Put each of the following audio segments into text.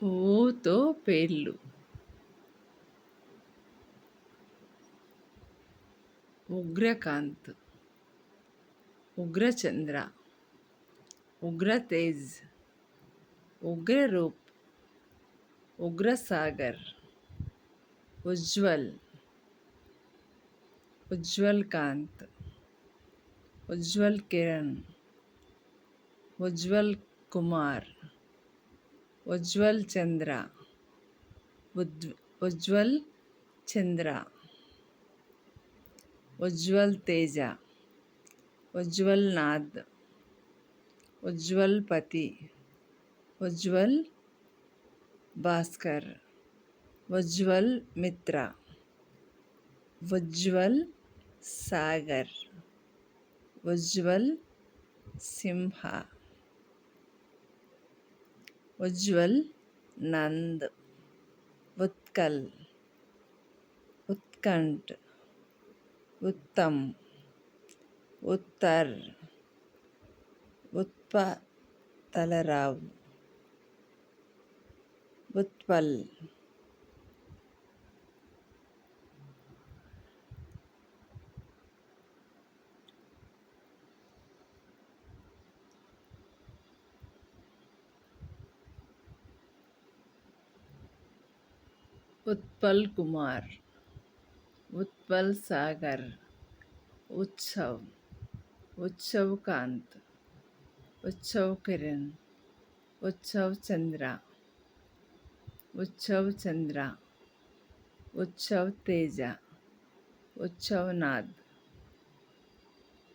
ఊతో పేర్లు ఉగ్రకాంత్ ఉగ్రచంద్ర ఉగ్రతేజ్ ఉగ్రరూప్ ఉగ్రసాగర్ ఉజ్వల్ ఉజ్వల్ కాంత్ ఉజ్వల్ కిరణ్ ఉజ్వల్ కుమార్ उज्ज्वल चंद्र। उज्ज्वल चंद्र। उज्ज्वल तेज। उज्ज्वल नाद। उज्ज्वल पति। उज्ज्वल भास्कर। उज्ज्वल मित्रा। उज्ज्वल सागर। उज्ज्वल सिंह ఉజ్వల్ నంద్ ఉత్కల్ ఉత్కంఠ్ ఉత్తమ్ ఉత్తర్ ఉత్పతలరావ్ ఉత్పల్ उत्पल कुमार, उत्पल सागर, उत्सव उत्सव कांत, उत्सव किरण, उत्सव चंद्रा उत्सव चंद्रा, उत्सव तेजा, उत्सव नाद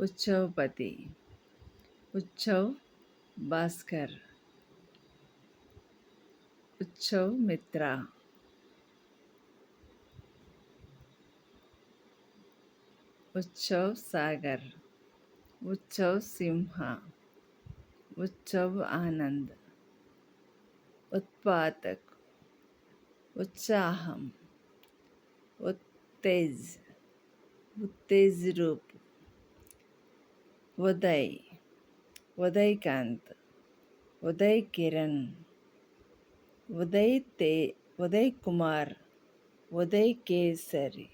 उत्सवपति उत्सव भास्कर, उत्सव मित्रा। उत्सव सागर उत्सव सिंह उत्सव आनंद उत्पादक उत्साह उत्तेज उत्तेज रूप उदय उदयकांत उदय किरण उदय ते उदय कुमार उदय केसरी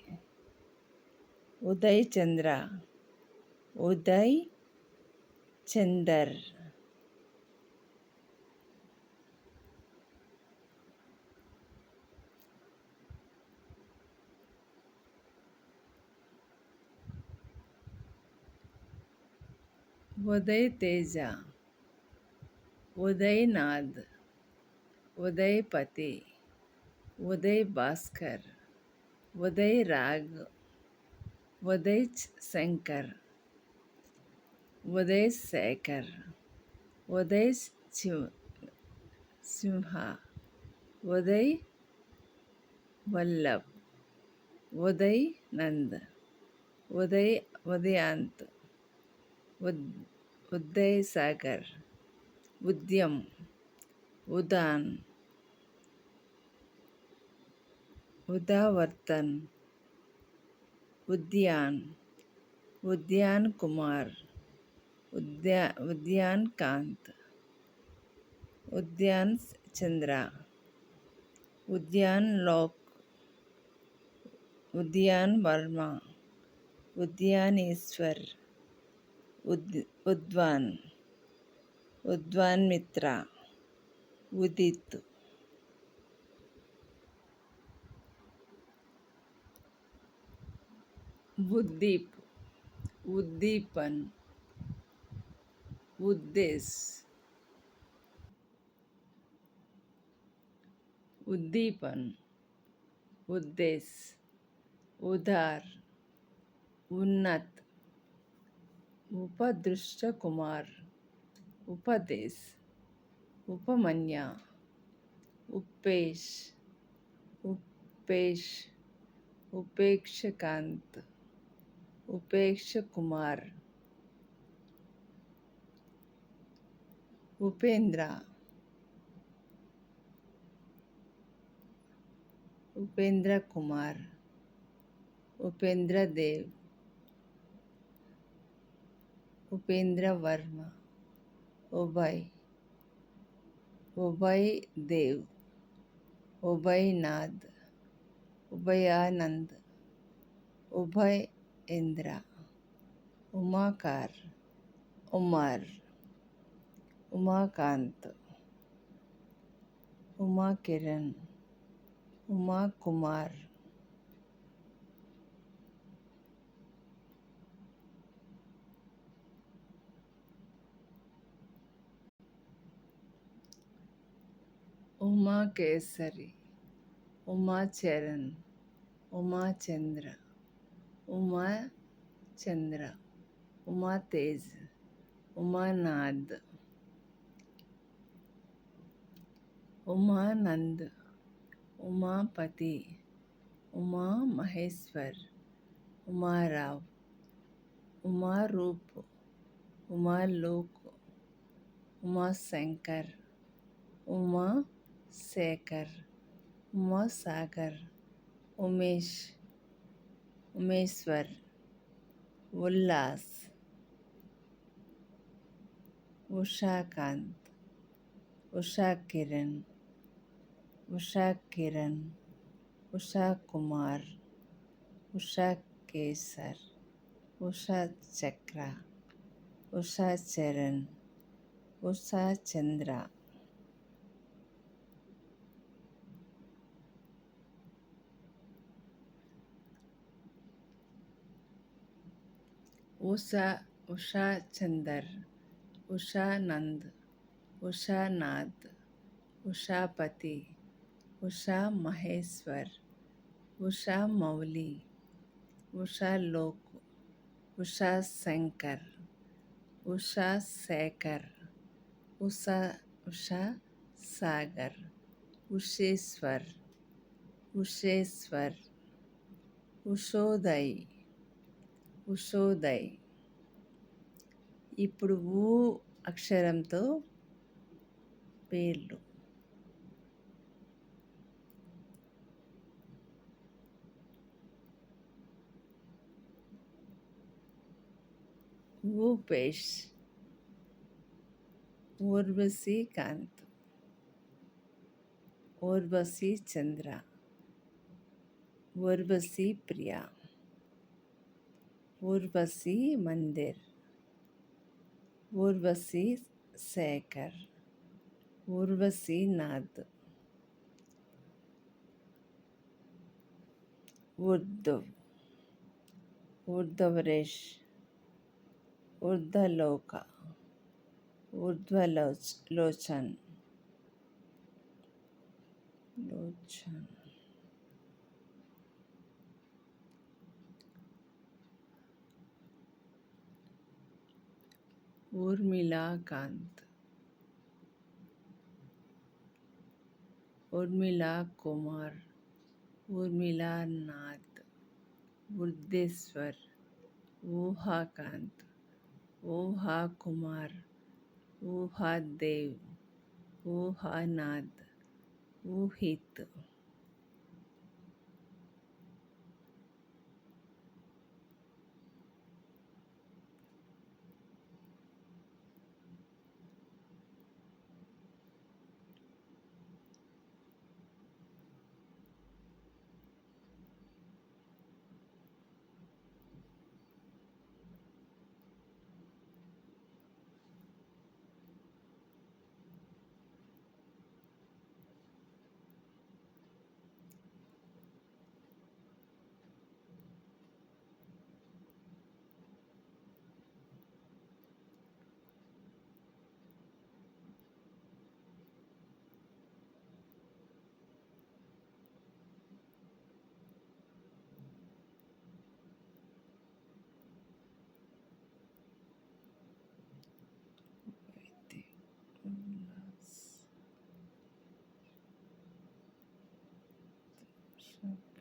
उदय चंद्र। उदय चंदर। उदय तेजा। उदयनाद उदयपति उदय भास्कर। उदय राग। उदय शंकर उदय शेखर उदय सिंह उदय वल्लभ उदय नंद उदय उदयांत उदय सागर उद्यम उदान उदावर्तन उद्यान उद्यान कुमार, उद्या, उद्यान कांत, उद्यान चंद्रा, उद्यान लोक, उद्यान वर्मा, उद्यान ईश्वर, उद, उद्वान उद्वान मित्रा, उदित। उद्दीप उद्दीपन उद्देश्य उद्दीपन उद्देश्य उदार उन्नत उपदृष्ट कुमार उपदेश उपमन्या उपेश उपेश उपेक्षकांत। उपेक्ष कुमार उपेंद्र उपेंद्र कुमार उपेंद्र देव उपेंद्र वर्मा उभय उभय देव उभयनाद उभयानंद उभय इंद्र उमाकार उमर उमाकांत उमा किरण उमा कुमार उमा केसरी उमा चरण उमा चंद्र उमा चंद्र, उमा तेज उमानाद उमानंद उमापति उमा महेश्वर उमाराव उमा रूप, उमा लोक, उमा शंकर, उमा शेखर, उमा सागर, उमेश उमेश्वर, उल्लास, उषाकांत उषा किरण उषा किरण उषा कुमार उषा केसर उषा चक्रा उषा चरण उषा चंद्रा उषा उषा चंदर, उषा नंद, उषा नाद, उषा पति, उषा महेश्वर, उषा मौली, उषा लोक, उषा शंकर, उषा सैकर उषा उषा सागर, उषेश्वर उषेश्वर, उषोदयी। ఉషోదయ్ ఇప్పుడు ఊ అక్షరంతో పేర్లు ఊపేష్ ఊర్వశీ కాంత్ ఊర్వశీ చంద్ర ఊర్వశీ ప్రియా उर्वशी मंदिर उर्वशी शेखर उर्वशी नाद उर्दव उर्धवरेश उर्धलोका ऊर्ध्वलोच लोचन लोचन। उर्मिला कांत उर्मिला कुमार उर्मिला नाथ बुद्धेश्वर ऊहा कांत ऊहा कुमार ऊहा देव ऊहा नाद ऊहित Krishna